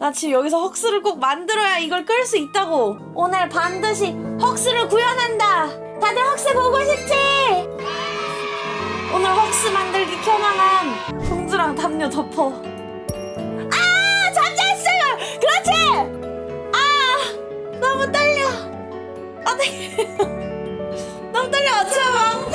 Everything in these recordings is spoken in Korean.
나 지금 여기서 헉스를 꼭 만들어야 이걸 끌 수 있다고. 오늘 반드시 헉스를 구현한다. 다들 헉스 보고 싶지? 오늘 헉스 만들기 켜나간 공주랑 담요 덮어. 아 잠자했어요. 그렇지. 아 너무 떨려. 어떡해. 너무 떨려. 투입.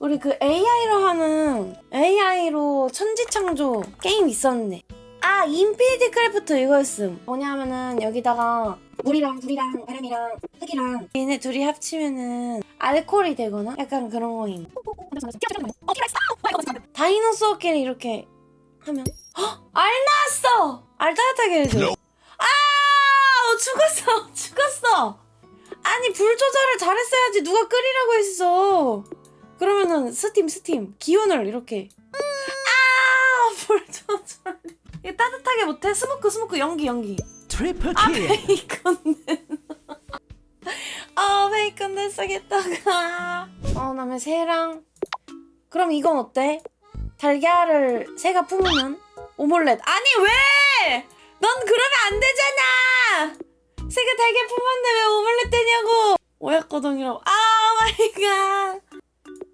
우리 그 AI로 하는 AI로 천지창조 게임 있었는데 아 인피니티 크래프트 이거였음. 뭐냐면은 여기다가 물이랑 불이랑 바람이랑 흙이랑 얘네 둘이 합치면은 알코올이 되거나 약간 그런 거임 다이노소어끼리 이렇게 하면? 헉! 알 나왔어! 알 따뜻하게 해줘. 아! 어, 죽었어! 죽었어! 아니 불 조절을 잘했어야지 누가 끓이라고 했어 그러면은 스팀 스팀. 기온을 이렇게. 아불 조절 이거 따뜻하게 못해? 스모크 스모크. 연기 연기. 트리플 아 킬. 베이컨 아 베이컨 냈어겠다가. 어 다음에 새랑. 그럼 이건 어때? 달걀을 새가 품으면? 오믈렛. 아니 왜? 넌 그러면 안 되잖아! 새가 달걀 품었는데 왜 오믈렛 되냐고! 오약거동이라고. 아 마이 갓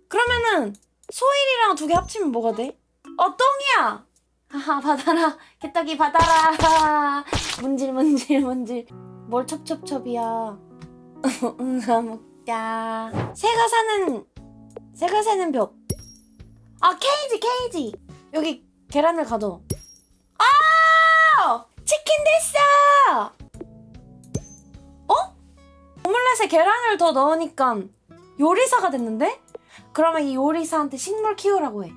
그러면은 소일이랑 두 개 합치면 뭐가 돼? 어 똥이야! 하하 받아라. 개떡이 받아라. 문질 문질 문질. 뭘 첩첩첩이야. 응아 먹자. 새가 사는 새가 사는 벽아 케이지 케이지. 여기 계란을 가둬. 아! 치킨 됐어! 어? 오믈렛에 계란을 더 넣으니까 요리사가 됐는데? 그러면 이 요리사한테 식물 키우라고 해.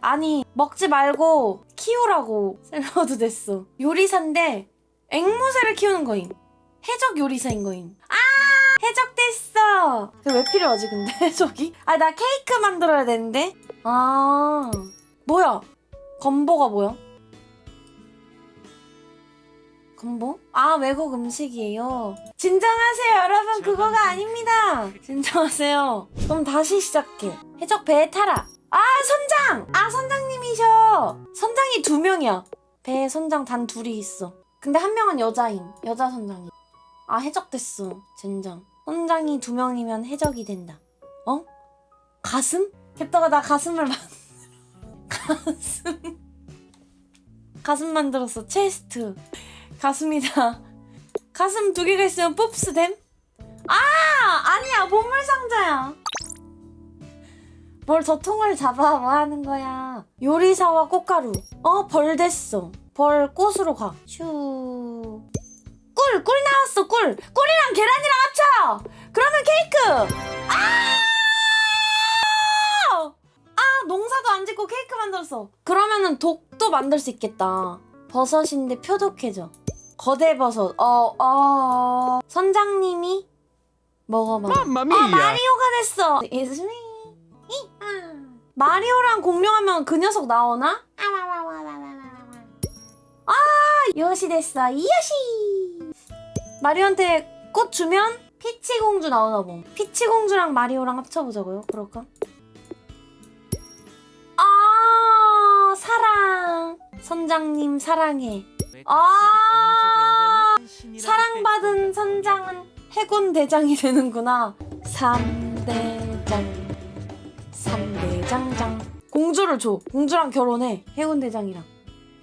아니 먹지 말고 키우라고 샐러드 됐어. 요리사인데 앵무새를 키우는 거임. 해적 요리사인 거임. 아 해적 됐어. 왜 필요하지 근데? 해적이? 아 나 케이크 만들어야 되는데? 아. 뭐야? 건보가 뭐야? 건보? 아 외국 음식이에요. 진정하세요 여러분. 그거가 아닙니다. 진정하세요. 그럼 다시 시작해. 해적 배에 타라. 아 선장! 아 선장님이셔. 선장이 두 명이야. 배에 선장 단 둘이 있어. 근데 한 명은 여자임. 여자 선장이. 아 해적 됐어 젠장. 선장이 두 명이면 해적이 된다. 어? 가슴? 캡터가 나 가슴을 만 가슴. 가슴 만들었어 체스트 가슴이다 가슴 두 개가 있으면 뽑스됨? 아 아니야 보물 상자야 뭘 저 통을 잡아 뭐 하는 거야 요리사와 꽃가루 어 벌 됐어 벌 꽃으로 가 슈 꿀! 꿀 나왔어 꿀! 꿀이랑 계란이랑 합쳐! 그러면 케이크! 아! 아 농사도 안 짓고 케이크 만들었어 그러면은 독도 만들 수 있겠다 버섯인데 표독해져 거대 버섯 어 어... 선장님이 먹어봐 맘마미야. 아 마리오가 됐어 It's me. 이, 아. 마리오랑 공룡하면 그 녀석 나오나? 아 요시 됐어 이요시 마리오한테 꽃 주면 피치 공주 나오나 봄 피치 공주랑 마리오랑 합쳐보자고요 그럴까? 아 사랑 선장님 사랑해 아 사랑받은 선장은 해군 대장이 되는구나. 3대장. 3대장장. 공주를 줘. 공주랑 결혼해. 해군 대장이랑.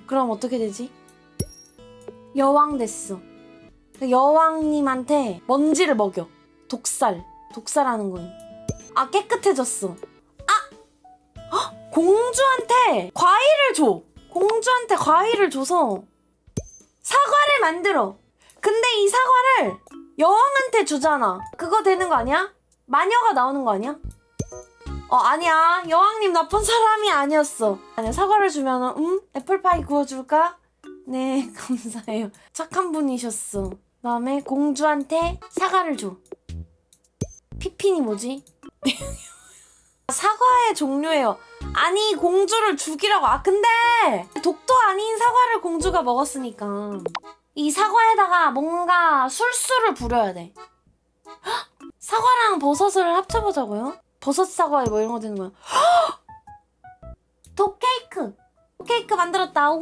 그럼 어떻게 되지? 여왕 됐어. 그 여왕님한테 먼지를 먹여. 독살. 독살하는 거임. 아, 깨끗해졌어. 아! 헉! 공주한테 과일을 줘. 공주한테 과일을 줘서 사과를 만들어. 근데 이 사과를 여왕한테 주잖아. 그거 되는 거 아니야? 마녀가 나오는 거 아니야? 어 아니야. 여왕님 나쁜 사람이 아니었어. 아니야 사과를 주면은 음 애플파이 구워줄까? 네 감사해요. 착한 분이셨어. 그다음에 공주한테 사과를 줘. 피핀이 뭐지? 사과의 종류예요. 아니 공주를 죽이라고. 아 근데 독도 아닌 사과를 공주가 먹었으니까 이 사과에다가 뭔가 술수를 부려야 돼. 헉! 사과랑 버섯을 합쳐보자고요. 버섯 사과 뭐 이런 거 되는 거야. 독 케이크. 케이크 만들었다. 와하!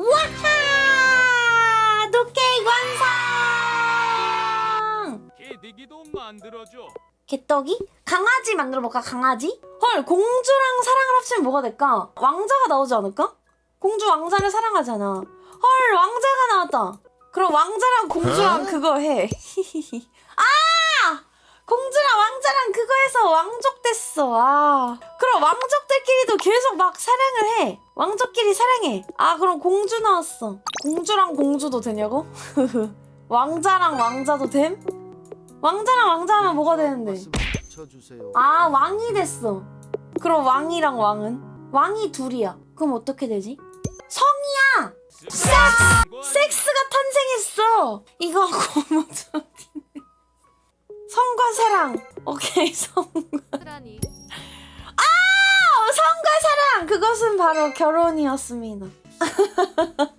노케이크 완성! 개대기도 만들어줘. 개떡이? 강아지 만들어 볼까? 강아지? 헐, 공주랑 사랑을 합치면 뭐가 될까? 왕자가 나오지 않을까? 공주 왕자를 사랑하잖아. 헐, 왕자가 나왔다. 그럼 왕자랑 공주랑 그거 해. 아! 공주랑 왕자랑 그거 해서 왕족 됐어. 아. 그럼 왕족들끼리도 계속 막 사랑을 해. 왕족끼리 사랑해. 아, 그럼 공주 나왔어. 공주랑 공주도 되냐고? 왕자랑 왕자도 됨? 왕자랑 왕자 하면 뭐가 되는데? 쳐주세요. 아 왕이 됐어. 그럼 왕이랑 왕은? 왕이 둘이야. 그럼 어떻게 되지? 성이야. 섹스! 섹스가 탄생했어. 이거 고무적이네. 성과 사랑. 오케이 성. 라니 아 성과 사랑. 그것은 바로 결혼이었습니다.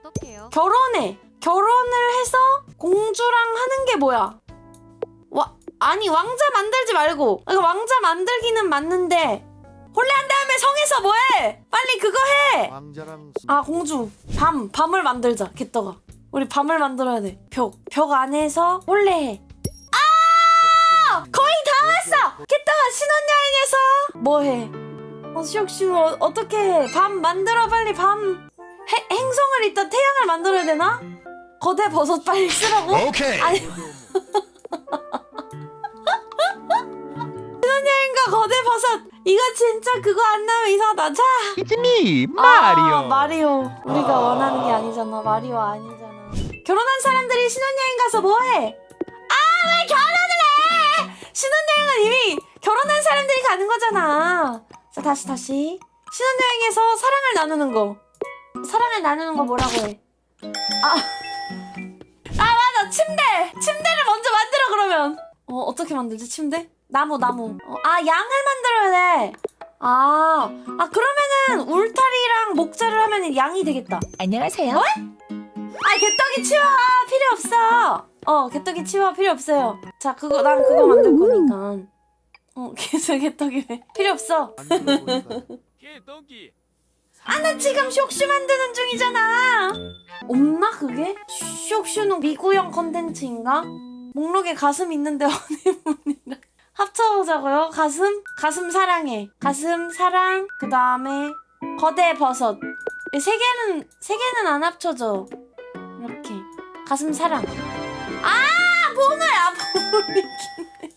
어떡해요? 결혼해. 결혼을 해서 공주랑 하는 게 뭐야? 와 아니 왕자 만들지 말고 이거 왕자 만들기는 맞는데 혼례한 다음에 성에서 뭐해? 빨리 그거 해. 왕자랑 아 공주 밤 밤을 만들자 개떡아. 우리 밤을 만들어야 돼. 벽벽 안에서 혼례해. 아 거의 다 왔어. 개떡아 신혼여행에서 뭐해? 어 시옥시우 어, 어떻게 해? 밤 만들어 빨리 밤. 해, 행성을 이따 태양을 만들어야 되나? 거대 버섯 빨리 쓰라고? 오케이. 아니 신혼여행과 거대 버섯. 이거 진짜 그거 안 나면 이상하다. 자. It's me, 아, 마리오. 우리가 원하는 게 아니잖아. 마리오 아니잖아. 결혼한 사람들이 신혼여행 가서 뭐해? 아 왜 결혼을 해? 신혼여행은 이미 결혼한 사람들이 가는 거잖아. 자 다시 다시. 신혼여행에서 사랑을 나누는 거. 사랑을 나누는 거 뭐라고 해? 아, 아 맞아. 침대. 침대를 먼저 만들어 그러면. 어 어떻게 만들지 침대 나무 나무 어, 아 양을 만들어야 돼 아, 아 그러면은 울타리랑 목재를 하면 양이 되겠다. 안녕하세요. 아 개떡이 치워 필요 없어. 어 개떡이 치워 필요 없어요. 자 그거 난 그거 만들 거니까. 어 계속 개떡이 왜 필요 없어. 개떡이. 아 나 지금 쇽슈 만드는 중이잖아. 없나 그게? 쇽슈는 미구형 컨텐츠인가? 목록에 가슴 있는데 허니문이랑 합쳐보자고요. 가슴 가슴 사랑해. 가슴 사랑 그 다음에 거대 버섯. 이 세 개는 세 개는 안 합쳐져. 이렇게 가슴 사랑. 아 보물 아 보물이긴 해.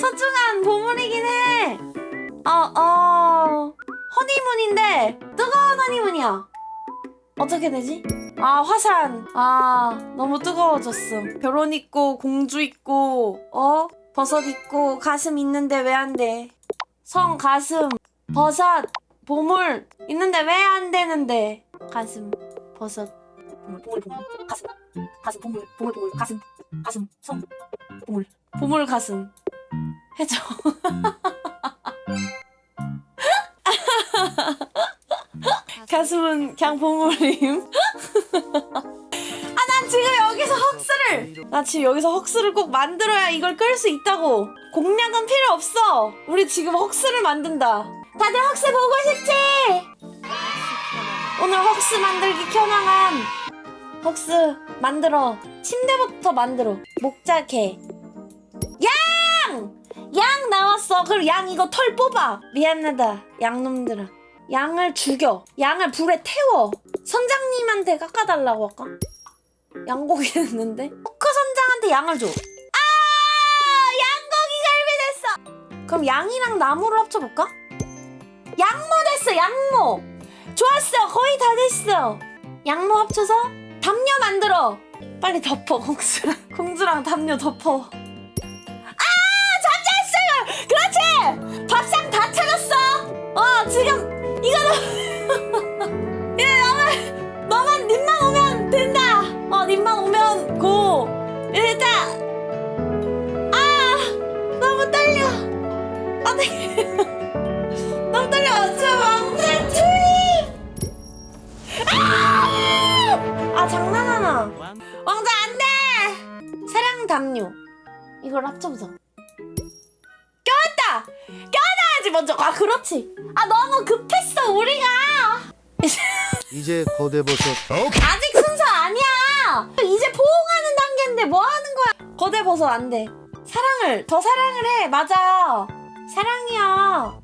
소중한 보물이긴 해. 어 어. 허니문인데 뜨거운 허니문이야. 어떻게 되지? 아 화산. 아 너무 뜨거워졌어. 결혼 있고 공주 있고 어 버섯 있고 가슴 있는데 왜 안 돼? 성 가슴 버섯 보물 있는데 왜 안 되는데? 가슴 버섯 보물 보물 보물 가슴 가슴 보물 보물 보물 가슴 가슴 성 보물 보물 가슴 해줘. 가슴은 그냥 보물임. 나 지금 여기서 헉스를 꼭 만들어야 이걸 끌 수 있다고! 공략은 필요 없어! 우리 지금 헉스를 만든다. 다들 헉스 보고 싶지? 오늘 헉스 만들기 켜나간 헉스 만들어. 침대부터 만들어. 목자개. 양! 양 나왔어. 그럼 양 이거 털 뽑아. 미안하다. 양놈들아. 양을 죽여. 양을 불에 태워. 선장님한테 깎아달라고 할까? 양고기 됐는데? 선장한테 양을 줘. 아! 양고기 갈비 됐어! 그럼 양이랑 나무를 합쳐볼까? 양모 됐어, 양모! 좋았어, 거의 다 됐어. 양모 합쳐서 담요 만들어. 빨리 덮어, 공주랑. 공주랑 담요 덮어. 고 일단 아 너무 떨려. 안돼 너무 떨려. 저 왕자 투입. 아! 아 장난하나. 왕. 왕자 안 돼. 사랑 담요 이걸 합쳐보자. 껴왔다. 껴놔야지 먼저. 아 그렇지. 아 너무 급했어 우리가. 이제 거대 버섯 아직 순서 아니야. 이제 포옹 단계인데 뭐 하는 거야? 거대 버섯 안 돼. 사랑을 더 사랑을 해. 맞아. 사랑이야.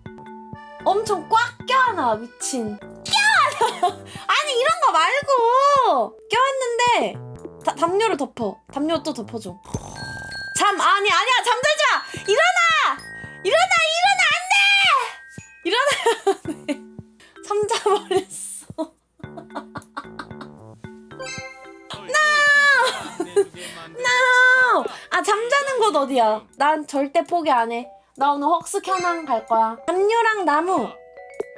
엄청 꽉 껴안아 미친. 껴안아. 아니 이런 거 말고 껴안는데 다- 담요를 덮어. 담요 또 덮어줘. 잠 아니 아니야 잠들지 마. 일어나. 일어나 일어나 안 돼. 일어나. 잠자버렸어. 아 잠자는 곳 어디야? 난 절대 포기 안 해. 나 오늘 헉스 켜낭 갈 거야. 담요랑 나무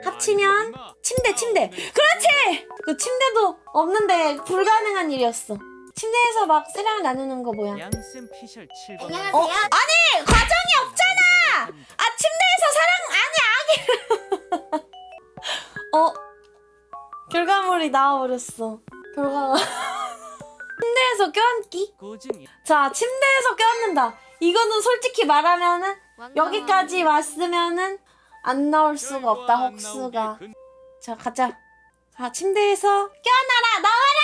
합치면 침대 침대. 그렇지. 그 침대도 없는데 불가능한 일이었어. 침대에서 막 세랑을 나누는 거 뭐야? 피셜 7번 어 아니 과정이 없잖아. 아 침대에서 사랑 아니 아기. 어 결과물이 나와버렸어. 결과 침대에서 껴안기. 자, 침대에서 껴안는다. 이거는 솔직히 말하면은. 여기까지 왔으면은 안 나올 수가 없다, 혹수가. 자, 가자. 자, 침대에서 껴안아라, 나와라!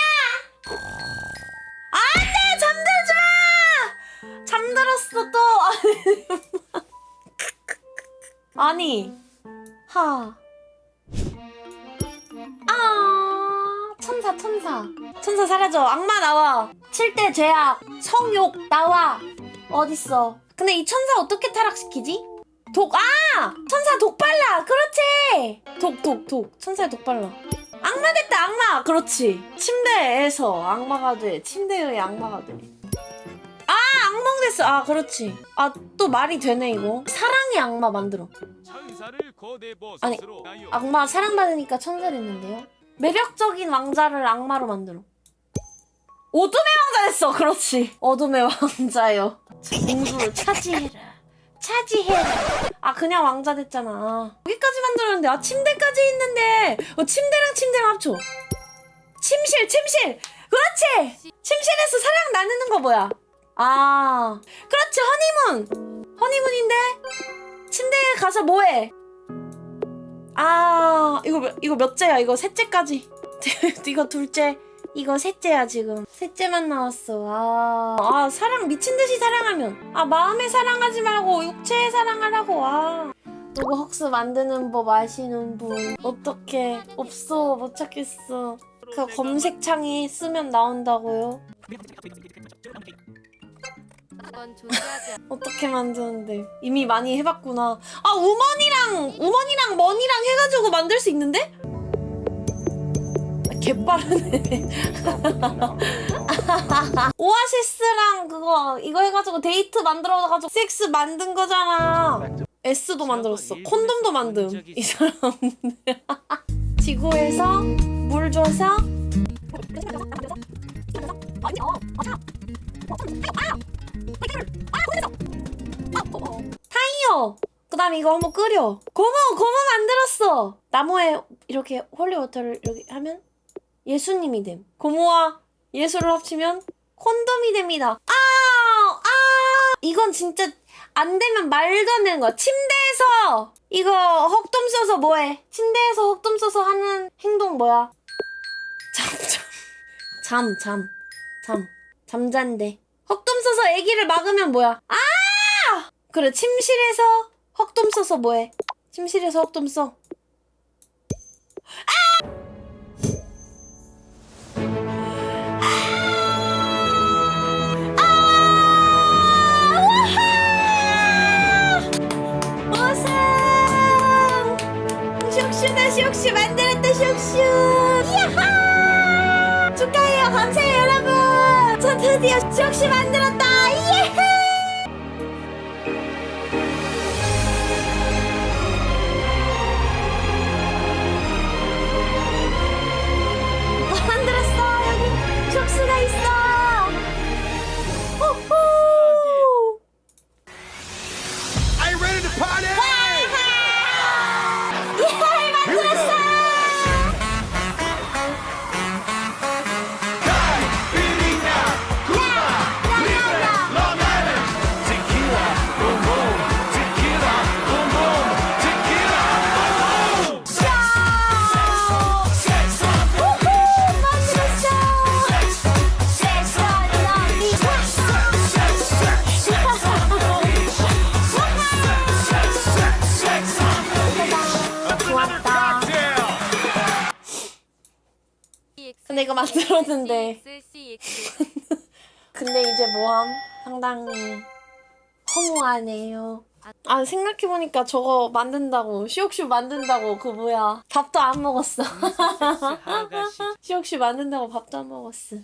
안 돼! 잠들지 마! 잠들었어, 또! 아니, 하. 천사, 천사. 천사 사라져. 악마 나와. 칠대 죄악. 성욕 나와. 어딨어. 근데 이 천사 어떻게 타락시키지? 독, 아! 천사 독 발라. 그렇지! 독, 독, 독. 천사의 독 발라. 악마 됐다, 악마! 그렇지. 침대에서 악마가 돼. 침대의 악마가 돼. 아, 악몽 됐어. 아, 그렇지. 아, 또 말이 되네, 이거. 사랑의 악마 만들어. 아니. 악마 사랑받으니까 천사 됐는데요? 매력적인 왕자를 악마로 만들어. 어둠의 왕자 됐어. 그렇지. 어둠의 왕자요. 공주를 차지해라. 차지해라. 아 그냥 왕자 됐잖아. 아, 여기까지 만들었는데 아 침대까지 있는데 어, 침대랑 침대랑 합쳐. 침실 침실. 그렇지. 침실에서 사랑 나누는 거 뭐야? 아 그렇지 허니문. 허니문인데 침대에 가서 뭐해? 아 이거 몇- 이거 몇째야? 이거 셋째까지. 이거 둘째. 이거 셋째야 지금. 셋째만 나왔어. 아, 아 사랑 미친 듯이 사랑하면. 아 마음에 사랑하지 말고 육체에 사랑하라고. 아. 누구 헉스 만드는 법 아시는 분? 어떻게? 없어. 못 찾겠어. 그 검색창에 쓰면 나온다고요? 그 건 존재하지 않- 어떻게 만드는데? 이미 많이 해봤구나. 아 우먼이랑 우먼이랑 머니랑 해가지고 만들 수 있는데? 아, 개빠르네. 오아시스랑 그거 이거 해가지고 데이트 만들어가지고 섹스 만든 거잖아. S도 만들었어. 콘돔도 만듦 이 사람들 지구에서 물 줘서 타이어. 그다음에 이거 한번 끓여. 고무 고무 만들었어. 나무에 이렇게 홀리워터를 이렇게 하면 예수님이 됨. 고무와 예수를 합치면 콘돔이 됩니다. 아, 아, 이건 진짜 안 되면 말도 안 되는 거야. 침대에서 이거 헉돔 써서 뭐해? 침대에서 헉돔 써서 하는 행동 뭐야? 잠, 잠, 잠, 잠, 잠, 잠잔대. 헉돔 써서 아기를 막으면 뭐야? 아! 그래 침실에서 헉돔 써서 뭐해? 침실에서 헉돔 써. 우 드디어 슉슈 만들었다! CX 근데 이제 뭐함? 상당히 허무하네요. 아 생각해보니까 저거 만든다고 시옥슈 만든다고 그 뭐야 밥도 안 먹었어 하가시 시옥슈 만든다고 밥도 안 먹었어